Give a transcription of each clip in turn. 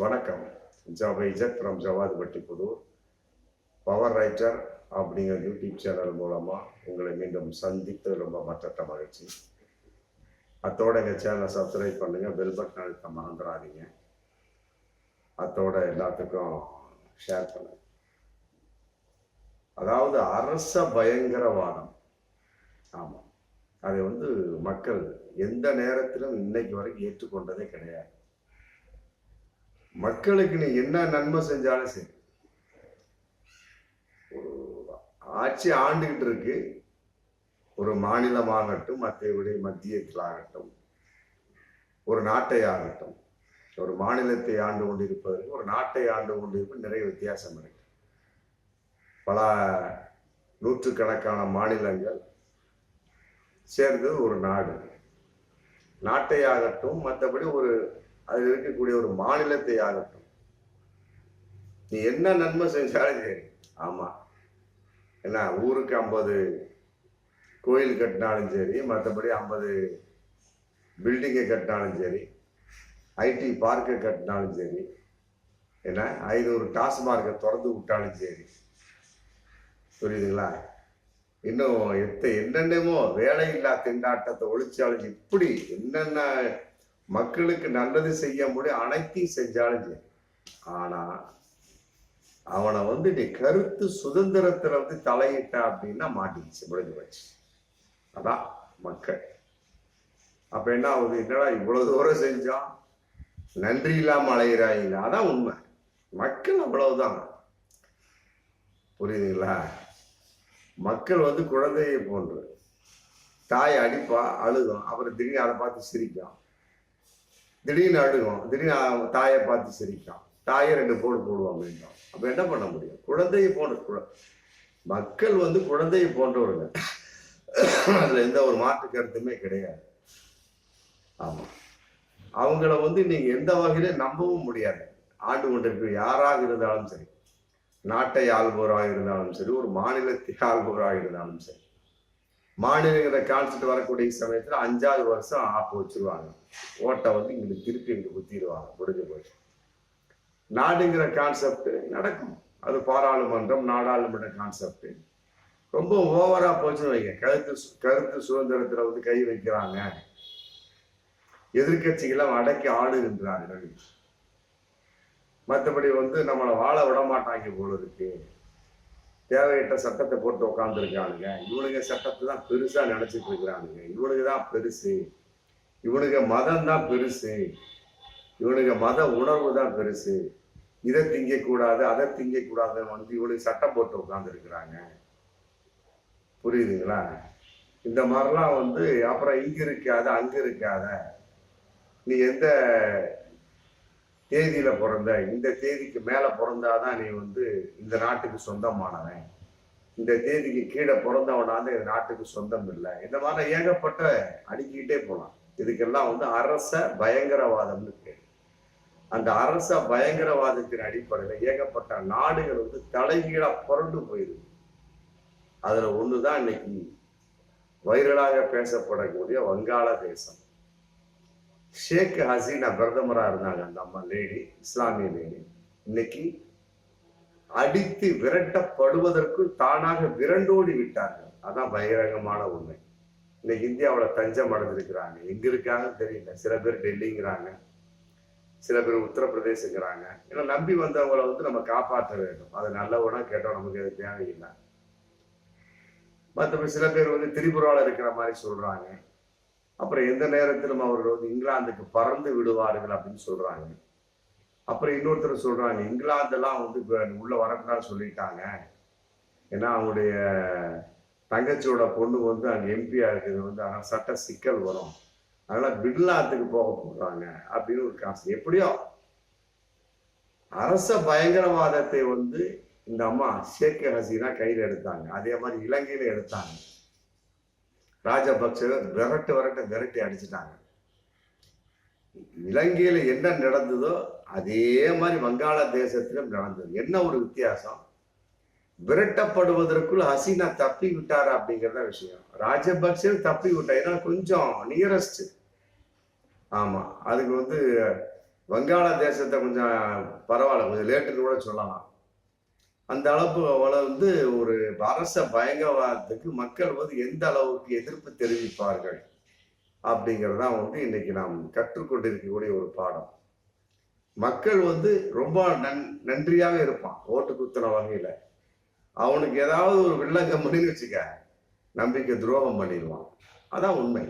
வணக்கம். Javai Ijath from Javadhipatti Pattipudur power writer அப்படிங்கிற YouTube channel மூலமாக உங்களை மீண்டும் சந்தித்து ரொம்ப மற்ற மகிழ்ச்சி. அத்தோட எங்கள் சேனலை சப்ஸ்கிரைப் பண்ணுங்கள் பெல் பட்டன் அழுத்த மறந்துடாதீங்க. அத்தோட எல்லாத்துக்கும் ஷேர் பண்ணுங்க. அதாவது அரச பயங்கரவாதம். ஆமாம் அதை வந்து மக்கள் எந்த நேரத்திலும் இன்னைக்கு வரைக்கும் ஏற்றுக்கொண்டதே கிடையாது. மக்களுக்கு நீ என்ன நன்மை செஞ்சாலும் சரி. ஒரு ஆட்சி ஆண்டுகிட்டு இருக்கு. ஒரு மாநிலமாகட்டும் மற்றபடி மத்தியத்தில் ஆகட்டும் ஒரு நாட்டை ஆகட்டும் ஒரு மாநிலத்தை ஆண்டு கொண்டிருப்பதற்கு ஒரு நாட்டை ஆண்டு கொண்டிருப்பது நிறைய வித்தியாசம் இருக்கு. பல நூற்றுக்கணக்கான மாநிலங்கள் சேர்ந்தது ஒரு நாடு. நாட்டை ஆகட்டும் மற்றபடி ஒரு அதில் இருக்கக்கூடிய ஒரு மாநிலத்தை ஆகட்டும். நீ என்ன நன்மை செஞ்சாலும் சரி. ஆமாம் என்ன ஊருக்கு ஐம்பது கோயில் கட்டினாலும் சரி மற்றபடி ஐம்பது பில்டிங்கை கட்டினாலும் சரி ஐடி பார்க்கை கட்டினாலும் சரி என்ன ஐநூறு டாஸ்மார்க்கை திறந்து விட்டாலும் சரி. புரியுதுங்களா? இன்னும் எத்த என்னென்னமோ வேலையில்லா திண்டாட்டத்தை ஒழிச்சாலும் இப்படி என்னென்ன மக்களுக்கு நல்லது செய்ய முடியும் அனைத்தையும் செஞ்சாலும் சரி. ஆனா அவனை வந்து நீ கருத்து சுதந்திரத்துல வந்து தலையிட்ட அப்படின்னா மாட்டிச்சு முடிஞ்சு போச்சு. அதான் மக்கள். அப்ப என்ன ஆகுது? என்னடா இவ்வளவு தூரம் செஞ்சோம் நன்றி இல்லாம அலைகிறாங்க அதான் உண்மை. மக்கள் அவ்வளவுதான். புரியுதுங்களா? மக்கள் வந்து குழந்தையை போன்று. தாய் அடிப்பா அழுகும். அப்புறம் திடீர்னு அதை பார்த்து சிரிக்கும். திடீர்னு அழுகும் திடீர்னு தாயை பார்த்து சிரிக்கும் தாயை ரெண்டு போடு போடுவான் அப்படின்றான். அப்போ என்ன பண்ண முடியும்? குழந்தையை போன்ற குழ- மக்கள் வந்து குழந்தையை போன்றவர்கள். அதில் எந்த ஒரு மாற்று கருத்துமே கிடையாது. ஆமாம் அவங்கள வந்து நீங்கள் எந்த வகையிலும் நம்பவும் முடியாது. ஆண்டு கொண்டிருக்கிற யாராக இருந்தாலும் சரி நாட்டை ஆள்பவராக இருந்தாலும் சரி ஒரு மாநிலத்தை ஆள்பவராக இருந்தாலும் சரி. மாநிலங்கிற கான்செப்ட் வரக்கூடிய சமயத்துல அஞ்சாவது வருஷம் ஆப்பு வச்சிருவாங்க. ஓட்டை வந்து இங்க திருப்பி இங்க குத்திடுவாங்க. முடிஞ்சு போச்சு. நாடுங்கிற கான்செப்ட் நடக்கும். அது பாராளுமன்றம் நாடாளுமன்ற கான்செப்ட் ரொம்ப ஓவரா போச்சுன்னு வைங்க. கருத்து கருத்து சுதந்திரத்துல வந்து கை வைக்கிறாங்க. எதிர்க்கட்சிகளை அடக்கி ஆளுகின்றார்கள் மற்றபடி வந்து நம்மளை வாழ விட மாட்டாங்க போல இருக்கு. தேவையற்ற சட்டத்தை போட்டு உட்காந்துருக்கானுங்க இவனுங்க சட்டத்தை தான் பெருசாக நினச்சிட்டு இருக்கிறானுங்க. இவனுக்கு தான் பெருசு. இவனுங்க மதம் தான் பெருசு. இவனுங்க மத உணர்வு தான் பெருசு. இதை திங்கக்கூடாது அதை திங்கக்கூடாதுன்னு வந்து இவனுக்கு சட்டம் போட்டு உட்காந்துருக்குறாங்க புரியுதுங்களா? இந்த மாதிரிலாம் வந்து அப்புறம் இங்கே இருக்காத அங்கே இருக்காத. நீ எந்த தேதியில பிறந்த இந்த தேதிக்கு மேல பிறந்தாதான் நீ வந்து இந்த நாட்டுக்கு சொந்தமானவன். இந்த தேதிக்கு கீழே பிறந்தவனாந்து இந்த நாட்டுக்கு சொந்தம் இல்லை. இந்த மாதிரி ஏகப்பட்ட அடுக்கிக்கிட்டே போலாம். இதுக்கெல்லாம் வந்து அரச பயங்கரவாதம்னு பேர். அந்த அரச பயங்கரவாதத்தின் அடிப்படையில் ஏகப்பட்ட நாடுகள் வந்து தலைகீழா புரண்டு போயிருக்கு. அதுல ஒண்ணுதான் இன்னைக்கு வைரலாக பேசப்படக்கூடிய வங்காளதேசம் ஷேக் ஹசீனா பிரதமராக இருந்தாங்க அந்த அம்மா லேடி இஸ்லாமிய லேடி இன்னைக்கு அடித்து விரட்டப்படுவதற்குள் தானாக விரண்டோடி விட்டார்கள். அதான் பகிரங்கமான உண்மை. இன்னைக்கு இந்தியாவில் தஞ்சம் அடைஞ்சிருக்கிறாங்க. எங்க இருக்காங்கன்னு தெரியல. சில பேர் டெல்லிங்கிறாங்க. சில பேர் உத்தரப்பிரதேசங்கிறாங்க. ஏன்னா நம்பி வந்தவங்களை வந்து நம்ம காப்பாற்ற வேண்டும். அது நல்லவனா கேட்டோம் நமக்கு அது தேவையில்லை. மற்றபடி சில பேர் வந்து திரிபுராவில் இருக்கிற மாதிரி சொல்றாங்க. அப்புறம் எந்த நேரத்திலும் அவர்கள் வந்து இங்கிலாந்துக்கு பறந்து விடுவார்கள் அப்படின்னு சொல்றாங்க. அப்புறம் இன்னொருத்தர் சொல்றாங்க இங்கிலாந்தெல்லாம் வந்து உள்ள வரக்கூடாது சொல்லிட்டாங்க. ஏன்னா அவங்களுடைய தங்கச்சியோட பொண்ணு வந்து அங்க எம்பியா இருக்குது வந்து அதனால சட்ட சிக்கல் வரும். அதனால பிட்லாத்துக்கு போக போறாங்க அப்படின்னு ஒரு காசு எப்படியோ? அரச பயங்கரவாதத்தை வந்து இந்த அம்மா ஷேக் ஹசீனா கையில் எடுத்தாங்க. அதே மாதிரி இலங்கையில எடுத்தாங்க. ராஜபக்ச விரட்டு விரட்டு விரட்டி அடிச்சிட்டாங்க. இலங்கையில் என்ன நடந்ததோ அதே மாதிரி வங்காள தேசத்திலும் நடந்தது. என்ன ஒரு வித்தியாசம்? விரட்டப்படுவதற்குள் ஹசீனா தப்பி விட்டார் அப்படிங்கிறத விஷயம். ராஜபக்சே தப்பி விட்டார். ஏன்னா கொஞ்சம் நியரஸ்ட் ஆமாம் அதுக்கு வந்து வங்காளதேசத்தை கொஞ்சம் பரவாயில்ல. கொஞ்சம் லேட்டுன்னு கூட சொல்லலாம். அந்த அளவுக்கு அவளை வந்து ஒரு அரச பயங்கரவாதத்துக்கு மக்கள் வந்து எந்த அளவுக்கு எதிர்ப்பு தெரிவிப்பார்கள் அப்படிங்கிறதான் வந்து இன்னைக்கு நாம் கற்றுக்கொண்டிருக்கக்கூடிய ஒரு பாடம். மக்கள் வந்து ரொம்ப நன் நன்றியாக இருப்பான் ஓட்டு குத்துன வகையில. அவனுக்கு ஏதாவது ஒரு வில்லங்கம் பண்ணி வச்சுக்க நம்பிக்கை துரோகம் பண்ணிடுவான். அதான் உண்மை.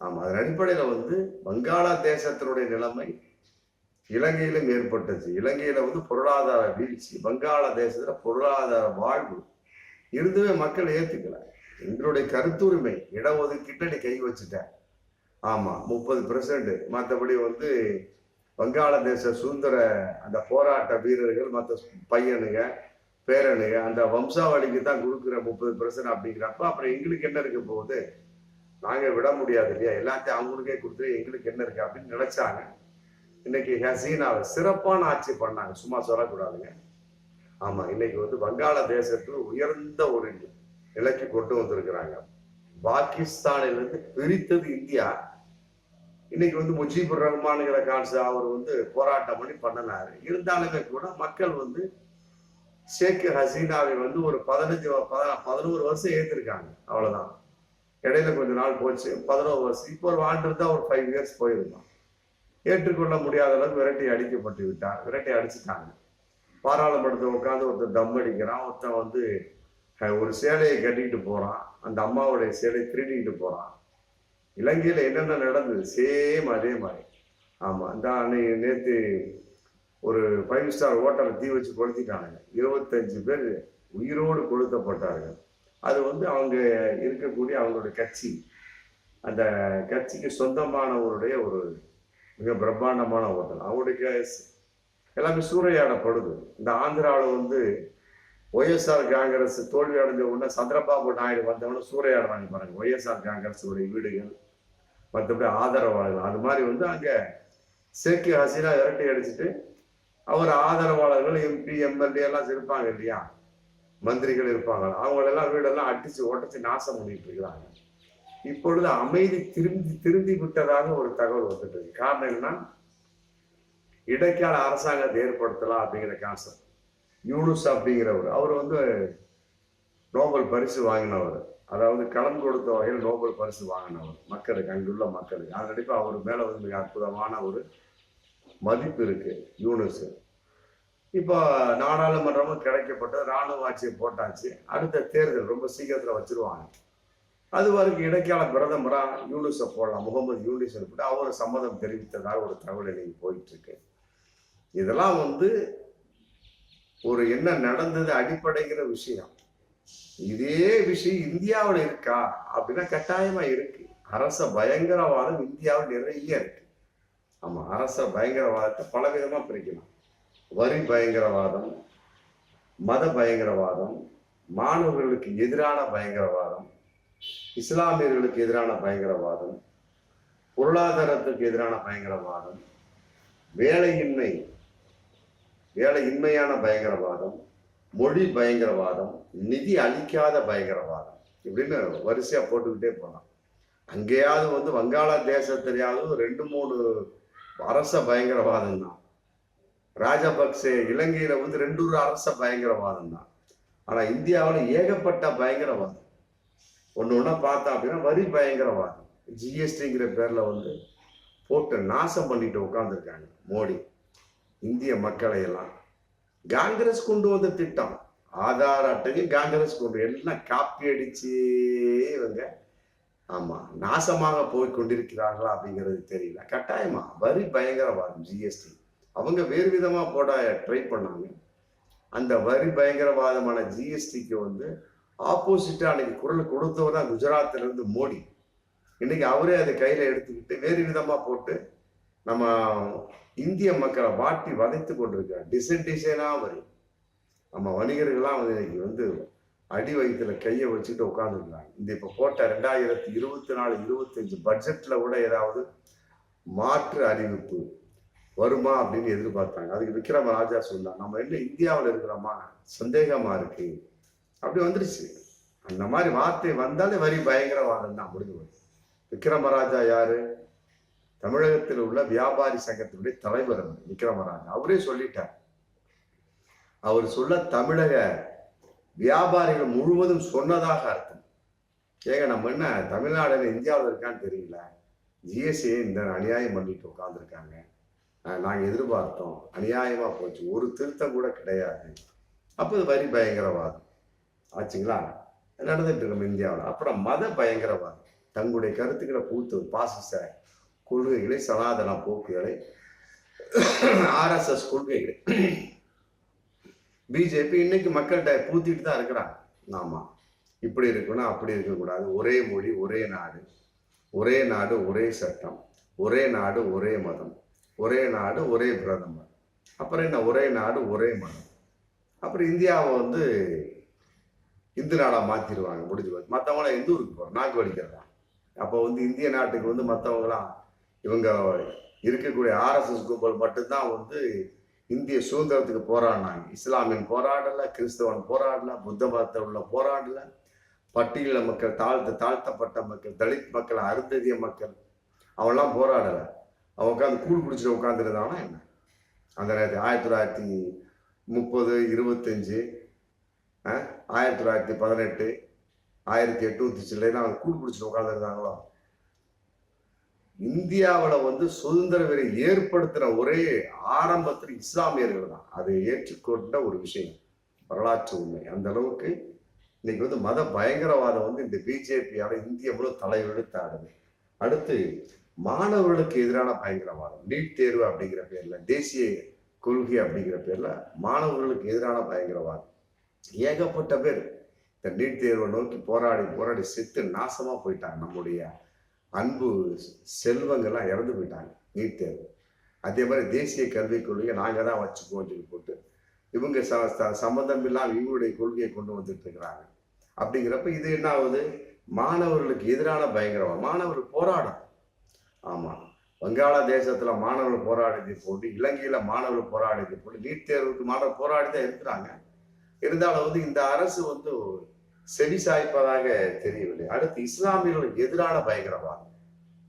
ஆமா அதன் அடிப்படையில வந்து வங்காளதேசத்தினுடைய நிலைமை இலங்கையிலும் ஏற்பட்டுச்சு இலங்கையில வந்து பொருளாதார வீழ்ச்சி வங்காளதேசத்துல பொருளாதார வாழ்வு இருந்துமே மக்கள் ஏத்துக்கல. எங்களுடைய கருத்துரிமை இடஒதுக்கீட்டை நீ கை வச்சுட்டேன். ஆமா முப்பது பெர்சன்ட் மற்றபடி வந்து வங்காளதேச சுதந்திர அந்த போராட்ட வீரர்கள் மற்ற பையனுங்க பேரனுங்க அந்த வம்சாவளிக்கு தான் கொடுக்குற முப்பது பெர்சன்ட் அப்படிங்கிறப்ப அப்புறம் எங்களுக்கு என்ன இருக்க போகுது? நாங்க விட முடியாது இல்லையா? எல்லாத்தையும் அவங்களுக்கே கொடுத்து எங்களுக்கு என்ன இருக்கு அப்படின்னு நினைச்சாங்க. இன்னைக்கு ஹசீனாவை சிறப்பான ஆட்சி பண்ணாங்க. சும்மா சொல்லக்கூடாதுங்க. ஆமா இன்னைக்கு வந்து வங்காள தேசத்துல உயர்ந்த ஒரு நிலைக்கு கொண்டு வந்திருக்கிறாங்க. பாகிஸ்தானிலிருந்து பிரித்தது இந்தியா. இன்னைக்கு வந்து முஜீபுர் ரஹ்மானுங்கிற கான்சு அவர் வந்து போராட்டம் பண்ணி பண்ணினாரு. இருந்தாலுமே கூட மக்கள் வந்து ஷேக் ஹசீனாவை வந்து ஒரு பதினஞ்சு பதினோரு வருஷம் ஏத்திருக்காங்க. அவ்வளவுதான். இடையில கொஞ்ச நாள் போச்சு. பதினோரு வருஷம். இப்போ ஒரு வாழ்ந்துட்டு தான் ஒரு ஃபைவ் இயர்ஸ் போயிருந்தோம். ஏற்றுக்கொள்ள முடியாத அளவுக்கு விரட்டி அடிக்கப்பட்டு விட்டார் விரட்டி அடிச்சுட்டாங்க. பாராளுமன்றத்தில் உட்காந்து ஒருத்தன் தம் அடிக்கிறான். ஒருத்தன் வந்து ஒரு சேலையை கட்டிக்கிட்டு போகிறான் அந்த அம்மாவுடைய சேலையை திருடிக்கிட்டு போகிறான் இலங்கையில் என்னென்ன நடந்தது? சேம் அதே மாதிரி. ஆமாம் இந்த அன்னைக்கு நேற்று ஒரு ஃபைவ் ஸ்டார் ஹோட்டலை தீ வச்சு கொளுத்திட்டானுங்க. இருபத்தஞ்சு பேர் உயிரோடு கொளுத்தப்பட்டார்கள். அது வந்து அவங்க இருக்கக்கூடிய அவங்களுடைய கட்சி. அந்த கட்சிக்கு சொந்தமானவருடைய ஒரு மிக பிரம்மாண்டமான ஹோட்டல் அவருடைய எல்லாமே சூறையாடப்படுது. இந்த ஆந்திராவில் வந்து ஒய்எஸ்ஆர் காங்கிரஸ் தோல்வி அடைஞ்ச உடனே சந்திரபாபு நாயுடு வந்தவொடனே சூறையாடுறாங்க பாருங்க. ஒய்எஸ்ஆர் காங்கிரஸுடைய வீடுகள் மற்றபடி ஆதரவாளர்கள். அது மாதிரி வந்து அங்கே சேக்கி ஹசீனா விரட்டி அடிச்சுட்டு அவர் ஆதரவாளர்கள் எம்பி எம்எல்ஏ எல்லாம் இருப்பாங்க இல்லையா? மந்திரிகள் இருப்பாங்க. அவங்களெல்லாம் வீடெல்லாம் அடிச்சு உடச்சி நாசம் பண்ணிட்டு இருக்கிறாங்க. இப்பொழுது அமைதி திரும்பி திரும்பி விட்டதாக ஒரு தகவல் வந்துட்டு இருக்கு. காரணம் என்னன்னா இடைக்கால அரசாங்கத்தை ஏற்படுத்தலாம் அப்படிங்கிற கான்செப்ட் யூனுஸ் அப்படிங்கிறவர் அவர் வந்து நோபல் பரிசு வாங்கினவர். அதாவது கடன் கொடுத்த வகையில் நோபல் பரிசு வாங்கினவர். மக்களுக்கு அங்குள்ள மக்களுக்கு. அதனடிப்பு அவர் மேலே வந்து மிக அற்புதமான ஒரு மதிப்பு இருக்கு யூனுஸ். இப்போ நாடாளுமன்றமும் கிடைக்கப்பட்ட ராணுவ ஆட்சியை போட்டாச்சு. அடுத்த தேர்தல் ரொம்ப சீக்கிரத்தில் வச்சிருவாங்க. அது வரைக்கும் இடைக்கால பிரதமரா யூனுஸை போடலாம். முகமது யூனிஸ் போட்டு அவர் சம்மதம் தெரிவித்ததாக ஒரு தகவல் இன்னைக்கு போயிட்டு இருக்கு இதெல்லாம் வந்து ஒரு என்ன நடந்தது அடிப்படைங்கிற விஷயம். இதே விஷயம் இந்தியாவில் இருக்கா அப்படின்னா கட்டாயமா இருக்கு. அரச பயங்கரவாதம் இந்தியாவில் நிறைய இருக்கு. நம்ம அரச பயங்கரவாதத்தை பல விதமா பிரிக்கலாம். வரி பயங்கரவாதம் மத பயங்கரவாதம் மாணவர்களுக்கு எதிரான பயங்கரவாதம் இஸ்லாமியர்களுக்கு எதிரான பயங்கரவாதம் பொருளாதாரத்துக்கு எதிரான பயங்கரவாதம் வேலையின்மை வேலையின்மையான பயங்கரவாதம் மொழி பயங்கரவாதம் நிதி அளிக்காத பயங்கரவாதம் இப்படின்னு வரிசையா போட்டுக்கிட்டே போகலாம் அங்கேயாவது வந்து வங்காளதேசத்திலேயாவது ரெண்டு மூணு அரச பயங்கரவாதம் தான். ராஜபக்சே இலங்கையில வந்து ரெண்டு ஒரு அரச பயங்கரவாதம் தான். ஆனா இந்தியாவில் ஏகப்பட்ட பயங்கரவாதம். ஒன்று ஒன்றா பார்த்தா அப்படின்னா வரி பயங்கரவாதம். ஜிஎஸ்டிங்கிற பேரில் வந்து போட்டு நாசம் பண்ணிட்டு உட்காந்துருக்காங்க மோடி. இந்திய மக்களை எல்லாம். காங்கிரஸ் கொண்டு வந்த திட்டம். ஆதார் அட்டைக்கு காங்கிரஸ் கொண்டு எல்லாம் காப்பி அடிச்சு இவங்க. ஆமா நாசமாக போய் கொண்டிருக்கிறார்களா அப்படிங்கிறது தெரியல. கட்டாயமா வரி பயங்கரவாதம் ஜிஎஸ்டி அவங்க வேறு விதமா போட ட்ரை பண்ணாங்க. அந்த வரி பயங்கரவாதமான ஜிஎஸ்டிக்கு வந்து ஆப்போசிட்டாக அன்னைக்கு குரல் கொடுத்தவர் தான் இருந்து மோடி. இன்னைக்கு அவரே அதை கையில எடுத்துக்கிட்டு வேறு விதமா போட்டு நம்ம இந்திய மக்களை வாட்டி வதைத்து கொண்டிருக்கார் டிசைன் டிசைனா வரும் நம்ம வணிகர்கள்லாம் வந்து இன்னைக்கு வந்து அடி வயிற்றுல கையை வச்சுட்டு உட்காந்துருக்காங்க இந்த இப்ப போட்ட ரெண்டாயிரத்தி இருபத்தி நாலு இருபத்தஞ்சு பட்ஜெட்ல கூட ஏதாவது மாற்று அறிவிப்பு வருமா அப்படின்னு எதிர்பார்த்தாங்க. அதுக்கு விக்ரம ராஜா சொன்னாங்க நம்ம என்ன இந்தியாவில் இருக்கிறோமா சந்தேகமா இருக்கு? அப்படி வந்துருச்சு. அந்த மாதிரி வார்த்தை வந்தாலே வரி பயங்கரவாதம் தான் முடிஞ்சு போச்சு. விக்ரமராஜா யாரு? தமிழகத்தில் உள்ள வியாபாரி சங்கத்தினுடைய தலைவர் விக்ரமராஜா அவரே சொல்லிட்டார். அவர் சொல்ல தமிழக வியாபாரிகள் முழுவதும் சொன்னதாக அர்த்தம். ஏங்க நம்ம என்ன தமிழ்நாடுல இந்தியாவில் இருக்கான்னு தெரியல. ஜிஎஸ்டியை இந்த அநியாயம் பண்ணிட்டு உட்காந்துருக்காங்க நாங்கள் எதிர்பார்த்தோம். அநியாயமா போச்சு. ஒரு திருத்தம் கூட கிடையாது. அப்போ வரி பயங்கரவாதம். ஆச்சுங்களா? நடந்துட்டு இருக்கோம் இந்தியாவில். அப்புறம் மத பயங்கரவாதம். தங்களுடைய கருத்துக்களை பூத்து பாசிச கொள்கைகளை சனாதன போக்குகளை ஆர்எஸ்எஸ் கொள்கைகளை. பிஜேபி இன்னைக்கு மக்கள்கிட்ட பூத்திட்டு தான் இருக்கிறாங்க. ஆமா. இப்படி இருக்கணும் அப்படி இருக்கக்கூடாது. ஒரே மொழி ஒரே நாடு. ஒரே நாடு ஒரே சட்டம். ஒரே நாடு ஒரே மதம். ஒரே நாடு ஒரே பிரதமர். அப்புறம் என்ன? ஒரே நாடு ஒரே மதம். அப்புறம் இந்தியாவை வந்து இந்து நாடாக மாற்றிடுவாங்க முடிஞ்சு போச்சு. மற்றவங்களாம் எந்த ஊருக்கு போகிறோம் நாக்கு வலிக்கிறதா? அப்போ வந்து இந்திய நாட்டுக்கு வந்து மற்றவங்களாம் இவங்க இருக்கக்கூடிய ஆர்எஸ்எஸ் கும்பல் மட்டும்தான் வந்து இந்திய சுதந்திரத்துக்கு போராடினாங்க. இஸ்லாமியன் போராடலை கிறிஸ்தவன் போராடல புத்த மதத்தில் உள்ள போராடல. பட்டியல மக்கள் தாழ்த்த தாழ்த்தப்பட்ட மக்கள் தலித் மக்கள் அருந்ததிய மக்கள் அவன்லாம் போராடலை. அவன் உட்காந்து கூழ் குடிச்சிட்டு உட்காந்துருந்தானா என்ன? அந்த நேரத்தில் ஆயிரத்தி தொள்ளாயிரத்தி முப்பது இருபத்தஞ்சு ஆ? ஆயிரத்தி தொள்ளாயிரத்தி பதினெட்டு ஆயிரத்தி எட்நூத்தி சில்லைன்னு அவங்க கூடு குடிச்சிட்டு உட்காந்துருந்தாங்களோ இந்தியாவில் வந்து சுதந்திர வெறி ஏற்படுத்தின ஒரே ஆரம்பத்தில் இஸ்லாமியர்கள் தான். அதை ஏற்றுக்கொண்ட ஒரு விஷயம் வரலாற்று உண்மை. அந்த அளவுக்கு இன்னைக்கு வந்து மத பயங்கரவாதம் வந்து இந்த பிஜேபியால இந்திய முழு தலையெழுத்தாடுது அடுத்து மாணவர்களுக்கு எதிரான பயங்கரவாதம் நீட் தேர்வு அப்படிங்கிற பேர்ல தேசிய கொள்கை அப்படிங்கிற பேர்ல மாணவர்களுக்கு எதிரான பயங்கரவாதம். ஏகப்பட்ட பேர் இந்த நீட் தேர்வை நோக்கி போராடி போராடி செத்து நாசமாக போயிட்டாங்க. நம்முடைய அன்பு செல்வங்கள்லாம் இறந்து போயிட்டாங்க நீட் தேர்வு. அதே மாதிரி தேசிய கல்விக் கொள்கையை நாங்கள் தான் வச்சுக்குவோம் சொல்லி போட்டு இவங்க ச சம்மந்தம் இல்லாமல் இவங்களுடைய கொள்கையை கொண்டு வந்துட்டு இருக்கிறாங்க. அப்படிங்கிறப்ப இது என்ன ஆகுது? மாணவர்களுக்கு எதிரான பயங்கரவாதம் மாணவர்கள் போராடும் ஆமாம் வங்காளதேசத்துல மாணவர்கள் போராடியதை போட்டு இலங்கையில் மாணவர்கள் போராடியதை போட்டு நீட் தேர்வுக்கு மாணவர் போராடி தான் இருக்கிறாங்க. இருந்தாலும் வந்து இந்த அரசு வந்து செவி சாய்ப்பதாக தெரியவில்லை. அடுத்து இஸ்லாமியர்களுக்கு எதிரான பயங்கரவாதம்.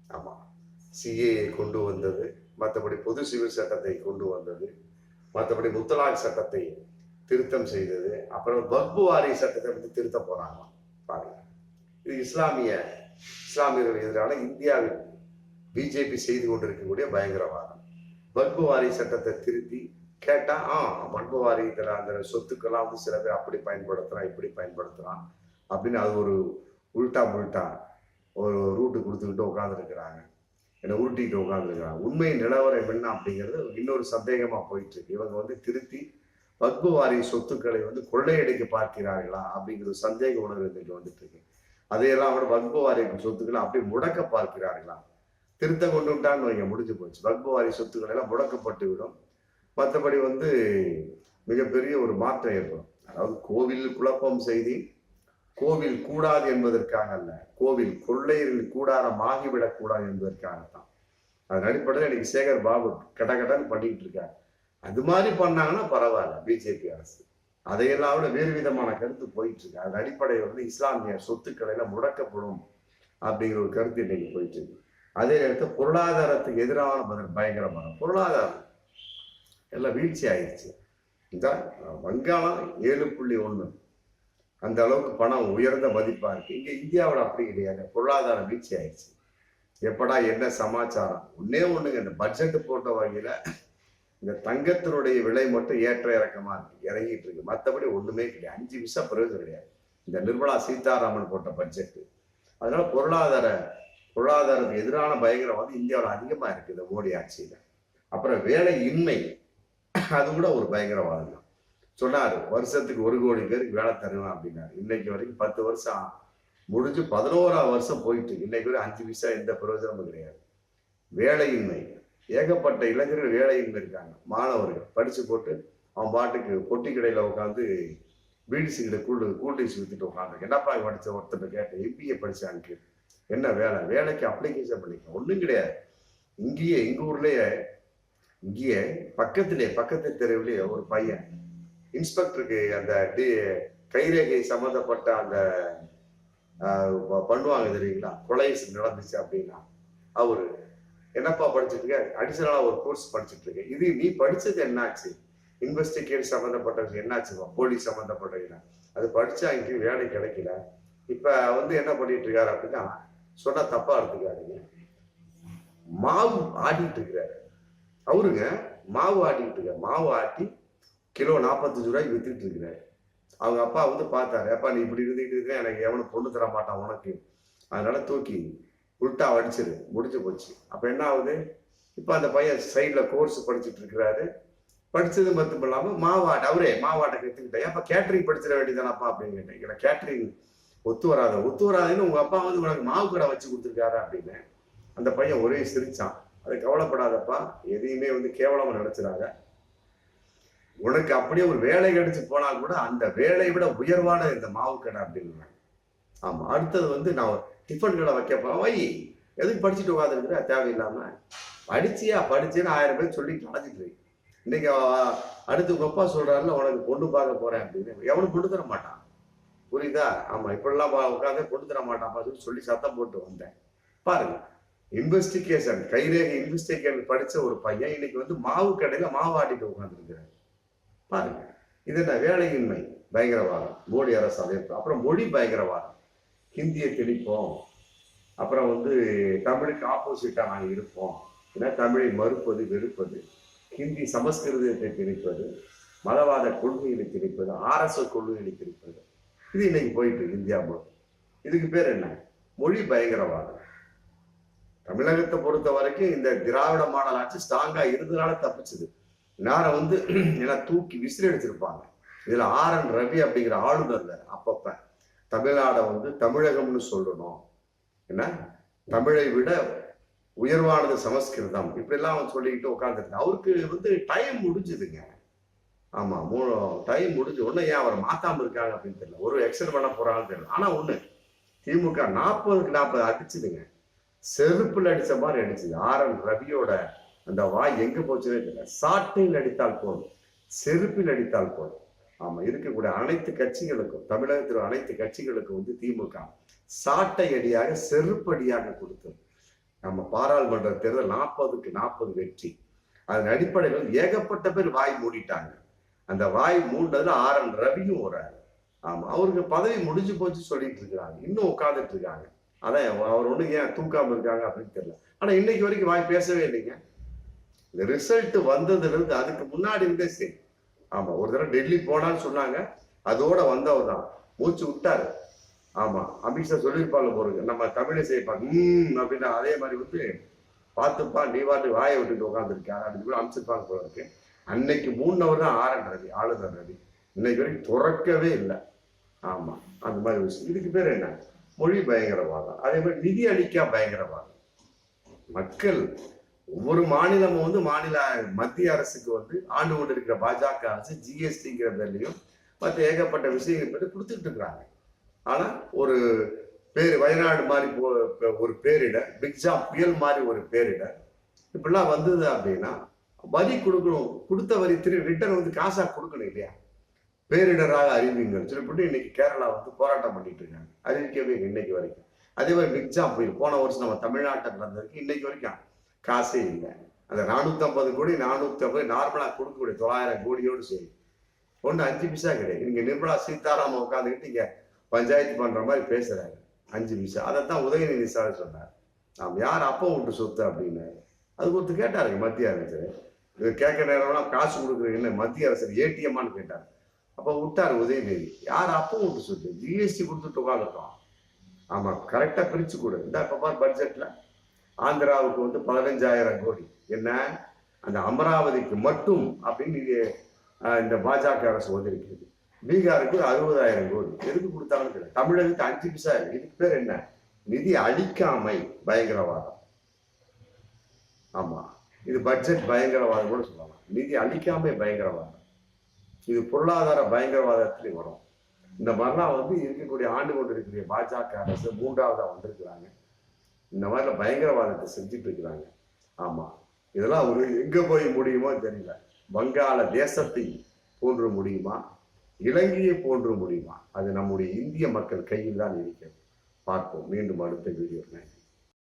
ஆமா. சிஏஏ கொண்டு வந்தது மற்றபடி பொது சிவில் சட்டத்தை கொண்டு வந்தது மற்றபடி முத்தலாக் சட்டத்தை திருத்தம் செய்தது அப்புறம் பக்பு வாரிய சட்டத்தை வந்து திருத்த போறாங்களாம் பாருங்க. இது இஸ்லாமிய இஸ்லாமியர்கள் எதிரான இந்தியாவில் பிஜேபி செய்து கொண்டிருக்கக்கூடிய பயங்கரவாதம். பக்பு வாரிய சட்டத்தை திருத்தி கேட்டா ஆ வக்பு வாரியத்தில் அந்த சொத்துக்கெல்லாம் வந்து சில பேர் அப்படி பயன்படுத்துறான் இப்படி பயன்படுத்துறான் அப்படின்னு அது ஒரு உள்டா புல்டா ஒரு ரூட்டு கொடுத்துக்கிட்டு உட்காந்துருக்கிறாங்க என்னை உருட்டிக்கிட்டு உட்காந்துருக்கிறாங்க உண்மை நிலவரம் என்ன அப்படிங்கிறது இன்னொரு சந்தேகமா போயிட்டு இருக்கு இவங்க வந்து திருத்தி வக்பு வாரிய சொத்துக்களை வந்து கொள்ளையடிக்க பார்க்கிறார்களா அப்படிங்கிற சந்தேக உணர்வு இன்னைக்கு வந்துட்டு இருக்கு அதையெல்லாம் அவர் வக்பு வாரிய சொத்துக்களை அப்படி முடக்க பார்க்கிறார்களா? திருத்த கொண்டு விட்டான்னு வைங்க முடிஞ்சு போச்சு. வக்பு வாரிய சொத்துக்கள் எல்லாம் முடக்கப்பட்டு விடும் மற்றபடி வந்து மிகப்பெரிய ஒரு மாற்றம் ஏற்படும். அதாவது கோவில் குழப்பம் செய்தி கோவில் கூடாது என்பதற்காக அல்ல கோவில் கொள்ளையர்கள் கூடாரம் ஆகிவிடக்கூடாது என்பதற்காகத்தான். அதன் அடிப்படையில் இன்னைக்கு சேகர் பாபு கடகடன் பண்ணிட்டு இருக்காரு. அது மாதிரி பண்ணாங்கன்னா பரவாயில்ல பிஜேபி அரசு. அதையெல்லாம் விட வேறு விதமான கருத்து போயிட்டு இருக்கு. அதன் அடிப்படையில் வந்து இஸ்லாமிய சொத்துக்களை முடக்கப்படும் அப்படிங்கிற ஒரு கருத்து இன்னைக்கு போயிட்டு இருக்கு. அதே நேரத்தில் பொருளாதாரத்துக்கு எதிரான பதில் பயங்கரமான பொருளாதாரம். எல்லாம் வீழ்ச்சி ஆயிடுச்சு இந்த வங்காளம் ஏழு புள்ளி ஒன்று அந்த அளவுக்கு பணம் உயர்ந்த மதிப்பாக இருக்குது இங்கே இந்தியாவில் அப்படி கிடையாது. பொருளாதாரம் வீழ்ச்சி ஆயிடுச்சு எப்படா என்ன சமாச்சாரம்? ஒன்றே ஒன்றுங்க இந்த பட்ஜெட் போட்ட வகையில் இந்த தங்கத்தினுடைய விலை மட்டும் ஏற்ற இறக்கமாக இருக்கு. இறங்கிட்டு இருக்கு. மற்றபடி ஒன்றுமே கிடையாது. அஞ்சு விசா பிரயோஜனம் கிடையாது. இந்த நிர்மலா சீதாராமன் போட்ட பட்ஜெட்டு அதனால பொருளாதார பொருளாதாரத்துக்கு எதிரான பயங்கரவாதம் இந்தியாவில் அதிகமாக இருக்குது இந்த மோடி ஆட்சியில். அப்புறம் வேலை இன்மை அது கூட ஒரு பயங்கரவாதம் தான். சொன்னார் வருஷத்துக்கு ஒரு கோடி பேருக்கு வேலை தருவேன் அப்படின்னாரு. இன்னைக்கு வரைக்கும் பத்து வருஷம் முடிஞ்சு பதினோராவது வருஷம் போயிட்டு இன்னைக்கு வரை அஞ்சு விசா எந்த பிரயோஜனமும் கிடையாது. வேலையின்மை. ஏகப்பட்ட இளைஞர்கள் வேலையின்மை இருக்காங்க. மாணவர்கள் படிச்சு போட்டு அவன் பாட்டுக்கு பொட்டி கடையில் உட்காந்து பீடி சிகரெட் கூல் கூல்ட்ரிங்க்ஸ் வித்துட்டு உட்காந்து என்னப்பா படித்த ஒருத்தர் கேட்டேன் எம்பிஏ படிச்சாங்க என்ன வேலை? வேலைக்கு அப்ளிகேஷன் பண்ணிக்க ஒன்றும் கிடையாது. இங்கேயே எங்கள் ஊர்லேயே இங்கேயே பக்கத்திலே பக்கத்து தெருவிலேயே ஒரு பையன். இன்ஸ்பெக்டருக்கு அந்த கைரேகை சம்மந்தப்பட்ட அந்த பண்ணுவாங்க தெரியுங்களா? கொலை நடந்துச்சு அப்படின்னா. அவரு என்னப்பா படிச்சுட்டு இருக்க அடிஷனலா ஒரு கோர்ஸ் படிச்சுட்டு இருக்க இது நீ படிச்சது என்னாச்சு? இன்வெஸ்டிகேட் சம்மந்தப்பட்டது என்னாச்சுப்பா போலீஸ் சம்மந்தப்பட்டதுன்னா அது படிச்சா இங்கே வேலை கிடைக்கல. இப்ப வந்து என்ன பண்ணிட்டு இருக்காரு அப்படின்னா சொன்னா தப்பா எடுத்துக்காதீங்க. மாவு ஆடிட்டு இருக்கிறாரு அவருங்க மாவு ஆட்டிட்டு இருக்க மாவு ஆட்டி கிலோ நாற்பத்தஞ்சு ரூபாய்க்கு வித்துட்டு இருக்கிறாரு. அவங்க அப்பா வந்து பார்த்தாரு அப்பா நீ இப்படி இருந்துட்டு இருக்க எனக்கு எவனும் பொண்ணு தர மாட்டான் உனக்கு. அதனால தூக்கி உள்டா அடிச்சிரு முடிஞ்சு போச்சு. அப்போ என்ன ஆகுது? இப்போ அந்த பையன் சைடில் கோர்ஸ் படிச்சுட்டு இருக்கிறாரு. படித்தது மட்டும் இல்லாமல் மாவாட்ட அவரே மாவாட்டை கற்றுக்கிட்டேன் அப்போ கேட்டரிங் படிச்சிட வேண்டியதானப்பா அப்படின்னு கேட்டேன். இல்லை கேட்டரிங் ஒத்து வராத ஒத்து வராதுன்னு உங்கள் அப்பா வந்து உனக்கு மாவு கடை வச்சு கொடுத்துருக்காரு? அப்படின்னு. அந்த பையன் ஒரே சிரிச்சான். அது கவலைப்படாதப்பா. எதையுமே வந்து கேவலமாக நினைச்சிடாத. உனக்கு அப்படியே ஒரு வேலை கிடைச்சு போனா கூட அந்த வேலையை விட உயர்வான இந்த மாவு கடை அப்படின்னு ஆமா அடுத்தது வந்து நான் டிஃபன் கடை வைக்க போறேன் வை எதுக்கு படிச்சுட்டு உட்காந்துருக்குற தேவையில்லாம. படிச்சியா படிச்சேன்னு ஆயிரம் பேர் சொல்லி காய்ச்சிட்டு இன்னைக்கு அடுத்து உங்க அப்பா சொல்றாருல உனக்கு பொண்ணு பார்க்க போறேன் அப்படின்னு. எவனும் கொண்டு தர மாட்டான். புரியுதா? ஆமா இப்படிலாம் உட்காந்து கொண்டு தர மாட்டான்ப்பா சொல்லி சொல்லி சத்தம் போட்டு வந்தேன். பாருங்க இன்வெஸ்டிகேஷன் கைரேகை இன்வெஸ்டிகேஷன் படித்த ஒரு பையன் இன்னைக்கு வந்து மாவு கடையில் மாவு ஆட்டிட்டு உட்காந்துருக்கிறார் பாருங்க இது என்ன வேலையின்மை? பயங்கரவாதம். மோடி அரசு அமைப்பு அப்புறம் மொழி பயங்கரவாதம். ஹிந்தியை திணிப்போம். அப்புறம் வந்து தமிழுக்கு ஆப்போசிட்டாக நாங்கள் இருப்போம். ஏன்னா தமிழை மறுப்பது வெறுப்பது. ஹிந்தி சமஸ்கிருதத்தை திணிப்பது மதவாத கொள்கைகளை திணிப்பது ஆர்எஸ்எஸ் கொள்கைகளை திணிப்பது. இது இன்னைக்கு போயிட்டு இருக்கு இந்தியா முழுவதும் இதுக்கு பேர் என்ன? மொழி பயங்கரவாதம். தமிழகத்தை பொறுத்த வரைக்கும் இந்த திராவிட மாடல் ஆட்சி ஸ்ட்ராங்கா இருந்தனால தப்பிச்சது. நேரம் வந்து ஏன்னா தூக்கி விசிறி அடிச்சிருப்பாங்க இதுல ஆர் என் ரவி அப்படிங்கிற ஆளுநர்ல அப்பப்ப தமிழ்நாடை வந்து தமிழகம்னு சொல்லணும். என்ன? தமிழை விட உயர்வானது சமஸ்கிருதம். இப்படிலாம் அவன் சொல்லிக்கிட்டு உட்காந்துருக்கான் அவருக்கு வந்து டைம் முடிஞ்சுதுங்க. ஆமா மூணு டைம் முடிஞ்சு ஒண்ணு ஏன் அவர் மாத்தாம இருக்காங்க அப்படின்னு தெரியல. ஒரு எக்ஸல் பண்ண போறாங்கன்னு தெரியல. ஆனா ஒண்ணு திமுக நாற்பதுக்கு நாற்பது அடிச்சுதுங்க. செருப்புல அடிச்ச மாதிரி அடிச்சுது. ஆர் என் ரவியோட அந்த வாய் எங்க போச்சுன்னே தெரியல. சாட்டையில் அடித்தால் போதும். செருப்பில் அடித்தால் போதும். ஆமா இருக்கக்கூடிய அனைத்து கட்சிகளுக்கும் தமிழகத்தில் அனைத்து கட்சிகளுக்கும் வந்து திமுக சாட்டை அடியாக செருப்படியாக கொடுத்தது. நம்ம பாராளுமன்ற தேர்தல் நாற்பதுக்கு நாற்பது வெற்றி. அதன் அடிப்படையில் வந்து ஏகப்பட்ட பேர் வாய் மூடிட்டாங்க. அந்த வாய் மூண்டதுல ஆர் என் ரவியும் ஒரு ஆமா அவருக்கு பதவி முடிஞ்சு போச்சு சொல்லிட்டு இருக்கிறாங்க. இன்னும் உட்காந்துட்டு இருக்காங்க. அதான் அவர் ஒண்ணு ஏன் தூக்காம இருக்காங்க அப்படின்னு தெரியல. ஆனா இன்னைக்கு வரைக்கும் வாய் பேசவே இல்லைங்க. இந்த ரிசல்ட் வந்ததுல இருந்து அதுக்கு முன்னாடி இருந்தே சரி. ஆமா ஒரு தடவை டெல்லி போனான்னு சொன்னாங்க. அதோட வந்தவர் தான். மூச்சு விட்டாரு. ஆமா அமித்ஷா சொல்லியிருப்பாங்க போறது நம்ம தமிழை செய்யப்பாங்க. ம் அப்படின்னா அதே மாதிரி வந்து பார்த்துப்பா நீ வாட்டு வாயை விட்டுட்டு உட்காந்துருக்காரு அப்படின்னு கூட அமிச்சிருப்பாங்க போல இருக்கு. அன்னைக்கு மூணவர் தான் ஆரன் ரவி ஆளுநர் ரவி. இன்னைக்கு வரைக்கும் துறக்கவே இல்லை. ஆமா அந்த மாதிரி விஷயம். இதுக்கு பேர் என்ன? மொழி பயங்கரவாதம். அதே மாதிரி நிதி அளிக்கா பயங்கரவாதம். மக்கள் ஒவ்வொரு மாநிலமும் வந்து மாநில மத்திய அரசுக்கு வந்து ஆண்டு கொண்டு இருக்கிற பாஜக அரசு ஜிஎஸ்டிங்கிற பேர்லையும் மற்ற ஏகப்பட்ட விஷயங்கள் பற்றி கொடுத்துட்டு இருக்கிறாங்க ஆனா ஒரு பேர் வயநாடு மாதிரி போ- ஒரு பேரிட பிக்ஜா புயல் மாதிரி ஒரு பேரிட இப்படிலாம் வந்தது அப்படின்னா வரி கொடுக்கணும் கொடுத்த வரி திரு ரிட்டர்ன் வந்து காசா கொடுக்கணும் இல்லையா? பேரிடராக அறிவிங்கன்னு சொல்லிவிட்டு இன்னைக்கு கேரளா வந்து போராட்டம் பண்ணிட்டு இருக்காங்க. அறிவிக்கவே இன்னைக்கு வரைக்கும். அதே மாதிரி பிக்ஜாம் புயல் போன வருஷம் நம்ம தமிழ்நாட்டில் நடந்ததுக்கு இன்னைக்கு வரைக்கும் காசே இல்லை. அந்த நானூத்தி ஐம்பது கோடி நானூத்தி ஐம்பது நார்மலா கொடுக்கக்கூடிய தொள்ளாயிரம் கோடியோடு சரி. ஒண்ணு அஞ்சு பைசா கிடையாது. இங்க நிர்மலா சீதாராமன் உட்காந்துக்கிட்டு இங்க பஞ்சாயத்து பண்ற மாதிரி பேசுறாரு. அஞ்சு பைசா அதைத்தான் உதயநிதி ஸ்டாலின் சொன்னார். நாம் யார் அப்பா விட்டு சொத்து அப்படின்னு. அது ஒருத்தர் கேட்டாருங்க மத்திய அரசு இது கேட்க நேரம்லாம் காசு கொடுக்குறீங்கன்னு மத்திய அரசர் ஏடிஎம்மான்னு கேட்டார். அப்போ விட்டார் உதயநிதி. யார் அப்போ விட்டு சொல்லு ஜிஎஸ்டி கொடுத்துட்டு உட்காந்துட்டோம் ஆமா கரெக்டா பிரிச்சு கொடு. இந்த இப்ப பார் பட்ஜெட்ல ஆந்திராவுக்கு வந்து பதினஞ்சாயிரம் கோடி. என்ன? அந்த அமராவதிக்கு மட்டும் அப்படின்னு இது, இந்த பாஜக அரசு ஒதுக்கிறது பீகாருக்கு அறுபதாயிரம் கோடி. எதுக்கு கொடுத்தாங்கன்னு தெரியல. தமிழகத்துக்கு அஞ்சு பிசா இல்லை இதுக்கு பேர் என்ன? நிதி அளிக்காமை பயங்கரவாதம். ஆமா. இது பட்ஜெட் பயங்கரவாதம் கூட சொல்லலாம். நிதி அளிக்காமை பயங்கரவாதம். இது பொருளாதார பயங்கரவாதத்திலையும் வரும். இந்த மாதிரிலாம் வந்து இருக்கக்கூடிய ஆண்டு கொண்டு பாஜக அரசு மூன்றாவதாக வந்திருக்கிறாங்க. இந்த மாதிரில பயங்கரவாதத்தை செஞ்சுட்டு இருக்கிறாங்க. ஆமாம் இதெல்லாம் ஒரு எங்கே போய் முடியுமோ தெரியல. வங்காள தேசத்தை போன்று முடியுமா? இலங்கையை போன்று முடியுமா? அது நம்முடைய இந்திய மக்கள் கையில் தான் இருக்கிறது. பார்ப்போம். மீண்டும் அடுத்த வீடியோ